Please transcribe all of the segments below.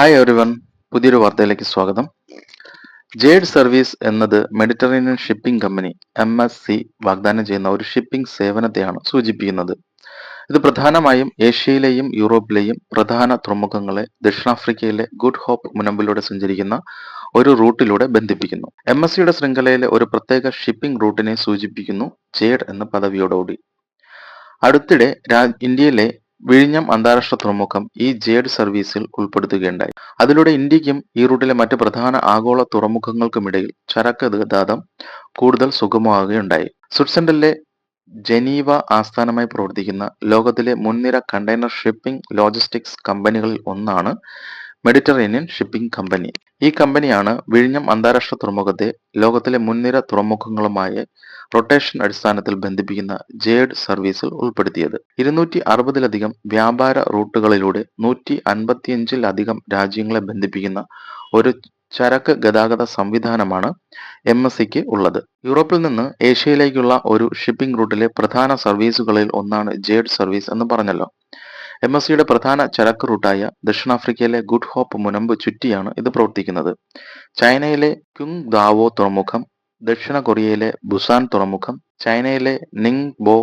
Hi everyone പുതിയൊരു വാർത്തയിലേക്ക് സ്വാഗതം. ജേഡ് സർവീസ് എന്നത് Mediterranean shipping company M S C വാഗ്ദാനം ചെയ്യുന്ന ഒരു ഷിപ്പിംഗ് സേവനത്തെയാണ് സൂചിപ്പിക്കുന്നത്. ഇത് പ്രധാനമായും ഏഷ്യയിലെയും യൂറോപ്പിലെയും പ്രധാന തുറമുഖങ്ങളെ ദക്ഷിണാഫ്രിക്കയിലെ ഗുഡ് ഹോപ്പ് മുനമ്പിലൂടെ സഞ്ചരിക്കുന്ന ഒരു റൂട്ടിലൂടെ ബന്ധിപ്പിക്കുന്നു. എം എസ് സിയുടെ ശൃംഖലയിലെ ഒരു പ്രത്യേക ഷിപ്പിംഗ് റൂട്ടിനെ സൂചിപ്പിക്കുന്നു ജേഡ് എന്ന പദവിയോടുകൂടി. അടുത്തിടെ ഇന്ത്യയിലെ വിഴിഞ്ഞം അന്താരാഷ്ട്ര തുറമുഖം ഈ ജേഡ് സർവീസിൽ ഉൾപ്പെടുത്തുകയുണ്ടായി. അതിലൂടെ ഇന്ത്യക്കും ഈ റൂട്ടിലെ മറ്റ് പ്രധാന ആഗോള തുറമുഖങ്ങൾക്കുമിടയിൽ ചരക്ക് ഗതാഗതം കൂടുതൽ സുഗമമാകുകയുണ്ടായി. സ്വിറ്റ്സർലൻഡിലെ ജനീവ ആസ്ഥാനമായി പ്രവർത്തിക്കുന്ന ലോകത്തിലെ മുൻനിര കണ്ടെയ്നർ ഷിപ്പിംഗ് ലോജിസ്റ്റിക്സ് കമ്പനികളിൽ ഒന്നാണ് മെഡിറ്ററേനിയൻ ഷിപ്പിംഗ് കമ്പനി. ഈ കമ്പനിയാണ് വിഴിഞ്ഞം അന്താരാഷ്ട്ര തുറമുഖത്തെ ലോകത്തിലെ മുൻനിര തുറമുഖങ്ങളുമായി റൊട്ടേഷൻ അടിസ്ഥാനത്തിൽ ബന്ധിപ്പിക്കുന്ന ജേഡ് സർവീസിൽ ഉൾപ്പെടുത്തിയത്. ഇരുന്നൂറ്റി അറുപതിലധികം വ്യാപാര റൂട്ടുകളിലൂടെ നൂറ്റി അൻപത്തിയഞ്ചിലധികം രാജ്യങ്ങളെ ബന്ധിപ്പിക്കുന്ന ഒരു ചരക്ക് ഗതാഗത സംവിധാനമാണ് എം എസ് സിക്ക് ഉള്ളത്. യൂറോപ്പിൽ നിന്ന് ഏഷ്യയിലേക്കുള്ള ഒരു ഷിപ്പിംഗ് റൂട്ടിലെ പ്രധാന സർവീസുകളിൽ ഒന്നാണ് ജേഡ് സർവീസ് എന്ന് പറഞ്ഞല്ലോ. എം എസ് സിയുടെ പ്രധാന ചരക്ക് റൂട്ടായ ദക്ഷിണാഫ്രിക്കയിലെ ഗുഡ് ഹോപ്പ് മുനമ്പ് ചുറ്റിയാണ് ഇത് പ്രവർത്തിക്കുന്നത്. ചൈനയിലെ ക്യുങ് ദാവോ തുറമുഖം ദക്ഷിണ കൊറിയയിലെ ബുസാൻ തുറമുഖം ചൈനയിലെ നിങ് ബോ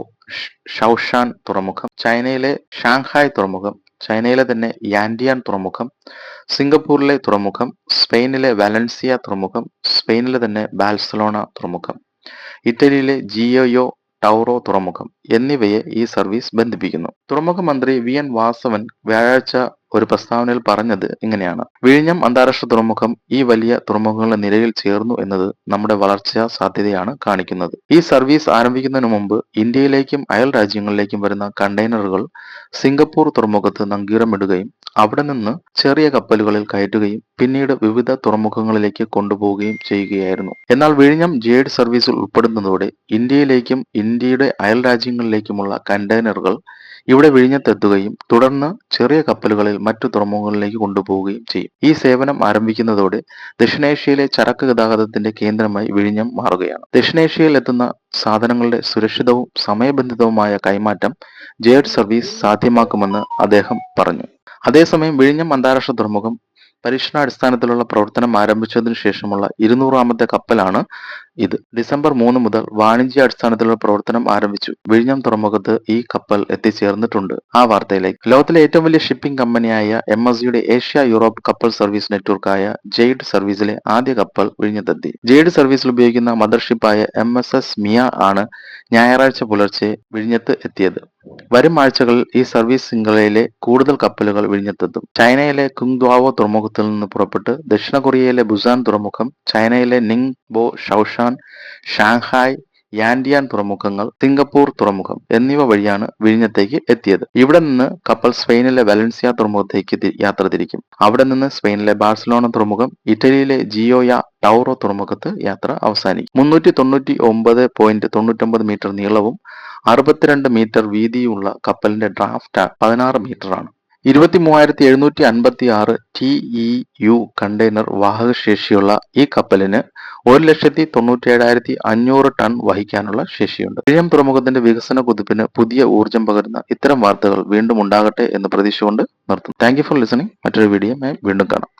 ഷൌഷാൻ തുറമുഖം ചൈനയിലെ ഷാങ്ഹായ് തുറമുഖം ചൈനയിലെ തന്നെ യാൻഡിയാൻ തുറമുഖം സിംഗപ്പൂരിലെ തുറമുഖം സ്പെയിനിലെ വാലൻസിയ തുറമുഖം സ്പെയിനിലെ തന്നെ ബാൽസലോണ തുറമുഖം. ഇറ്റലിയിലെ ജിയോയോ ടൗറോ തുറമുഖം എന്നിവയെ ഈ സർവീസ് ബന്ധിപ്പിക്കുന്നു. തുറമുഖ മന്ത്രി വി എൻ വാസവൻ വ്യാഴാഴ്ച ഒരു പ്രസ്താവനയിൽ പറഞ്ഞത് ഇങ്ങനെയാണ്. വിഴിഞ്ഞം അന്താരാഷ്ട്ര തുറമുഖം ഈ വലിയ തുറമുഖങ്ങളുടെ നിരയിൽ ചേർന്നു എന്നത് നമ്മുടെ വളർച്ചാ സാധ്യതയാണ് കാണിക്കുന്നത്. ഈ സർവീസ് ആരംഭിക്കുന്നതിന് മുമ്പ് ഇന്ത്യയിലേക്കും അയൽ രാജ്യങ്ങളിലേക്കും വരുന്ന കണ്ടെയ്നറുകൾ സിംഗപ്പൂർ തുറമുഖത്ത് നങ്കീറമിടുകയും അവിടെ നിന്ന് ചെറിയ കപ്പലുകളിൽ കയറ്റുകയും പിന്നീട് വിവിധ തുറമുഖങ്ങളിലേക്ക് കൊണ്ടുപോവുകയും ചെയ്യുകയായിരുന്നു. എന്നാൽ വിഴിഞ്ഞം ജേഡ് സർവീസിൽ ഉൾപ്പെടുന്നതോടെ ഇന്ത്യയിലേക്കും ഇന്ത്യയുടെ അയൽ രാജ്യങ്ങളിലേക്കുമുള്ള കണ്ടെയ്നറുകൾ ഇവിടെ വിഴിഞ്ഞത്തെത്തുകയും തുടർന്ന് ചെറിയ കപ്പലുകളിൽ മറ്റു തുറമുഖങ്ങളിലേക്ക് കൊണ്ടുപോവുകയും ചെയ്യും. ഈ സേവനം ആരംഭിക്കുന്നതോടെ ദക്ഷിണേഷ്യയിലെ ചരക്ക് ഗതാഗതത്തിന്റെ കേന്ദ്രമായി വിഴിഞ്ഞം മാറുകയാണ്. ദക്ഷിണേഷ്യയിൽ എത്തുന്ന സാധനങ്ങളുടെ സുരക്ഷിതവും സമയബന്ധിതവുമായ കൈമാറ്റം ജേഡ് സർവീസ് സാധ്യമാക്കുമെന്ന് അദ്ദേഹം പറഞ്ഞു. അതേസമയം വിഴിഞ്ഞം അന്താരാഷ്ട്ര തുറമുഖം പരീക്ഷണാടിസ്ഥാനത്തിലുള്ള പ്രവർത്തനം ആരംഭിച്ചതിനു ശേഷമുള്ള ഇരുന്നൂറാമത്തെ കപ്പലാണ് ഇത്. ഡിസംബർ മൂന്ന് മുതൽ വാണിജ്യ അടിസ്ഥാനത്തിലുള്ള പ്രവർത്തനം ആരംഭിച്ചു. വിഴിഞ്ഞം തുറമുഖത്ത് ഈ കപ്പൽ എത്തിച്ചേർന്നിട്ടുണ്ട്. ആ വാർത്തയിലേക്ക്. ലോകത്തിലെ ഏറ്റവും വലിയ ഷിപ്പിംഗ് കമ്പനിയായ എം എസ് സിയുടെ ഏഷ്യ യൂറോപ്പ് കപ്പൽ സർവീസ് നെറ്റ്വർക്കായ ജെയ്ഡ് സർവീസിലെ ആദ്യ കപ്പൽ വിഴിഞ്ഞത്തെത്തി. ജെയ്ഡ് സർവീസിൽ ഉപയോഗിക്കുന്ന മദർഷിപ്പായ എം എസ് എസ് മിയ ആണ് ഞായറാഴ്ച പുലർച്ചെ വിഴിഞ്ഞത്ത് എത്തിയത്. വരും ആഴ്ചകളിൽ ഈ സർവീസ് ശൃംഖലയിലെ കൂടുതൽ കപ്പലുകൾ വിഴിഞ്ഞത്തെത്തും. ചൈനയിലെ കുങ്ദ്വാവോ തുറമുഖത്തിൽ നിന്ന് പുറപ്പെട്ട് ദക്ഷിണ കൊറിയയിലെ ബുസാൻ തുറമുഖം ചൈനയിലെ നിങ് ബോ ഷൌഷാൻ ഷാങ്ഹായ് യാൻഡിയാൻ തുറമുഖങ്ങൾ സിംഗപ്പൂർ തുറമുഖം എന്നിവ വഴിയാണ് വിഴിഞ്ഞത്തേക്ക് എത്തിയത്. ഇവിടെ നിന്ന് കപ്പൽ സ്പെയിനിലെ വലൻസിയ തുറമുഖത്തേക്ക് യാത്ര തിരിക്കും. അവിടെ നിന്ന് സ്പെയിനിലെ ബാഴ്സലോണ തുറമുഖം ഇറ്റലിയിലെ ജിയോയ ടൗറോ തുറമുഖത്ത് യാത്ര അവസാനിക്കും. മുന്നൂറ്റി തൊണ്ണൂറ്റി ഒമ്പത് പോയിന്റ് തൊണ്ണൂറ്റൊമ്പത് മീറ്റർ നീളവും അറുപത്തിരണ്ട് മീറ്റർ വീതിയുമുള്ള കപ്പലിന്റെ ഡ്രാഫ്റ്റ് പതിനാറ് മീറ്ററാണ്. ഇരുപത്തി മൂവായിരത്തി എഴുന്നൂറ്റി അൻപത്തി ആറ് ടി ഇ യു കണ്ടെയ്നർ വാഹകശേഷിയുള്ള ഈ കപ്പലിന് ഒരു ലക്ഷത്തി തൊണ്ണൂറ്റി ഏഴായിരത്തി അഞ്ഞൂറ് ടൺ വഹിക്കാനുള്ള ശേഷിയുണ്ട്. വിഴിഞ്ഞം തുറമുഖത്തിന്റെ വികസന കുതിപ്പിന് പുതിയ ഊർജം പകരുന്ന ഇത്തരം വാർത്തകൾ വീണ്ടും ഉണ്ടാകട്ടെ എന്ന് പ്രതീക്ഷ കൊണ്ട് നിർത്തുന്നു. താങ്ക് ഫോർ ലിസണിംഗ് മറ്റൊരു വീഡിയോ വീണ്ടും കാണാം.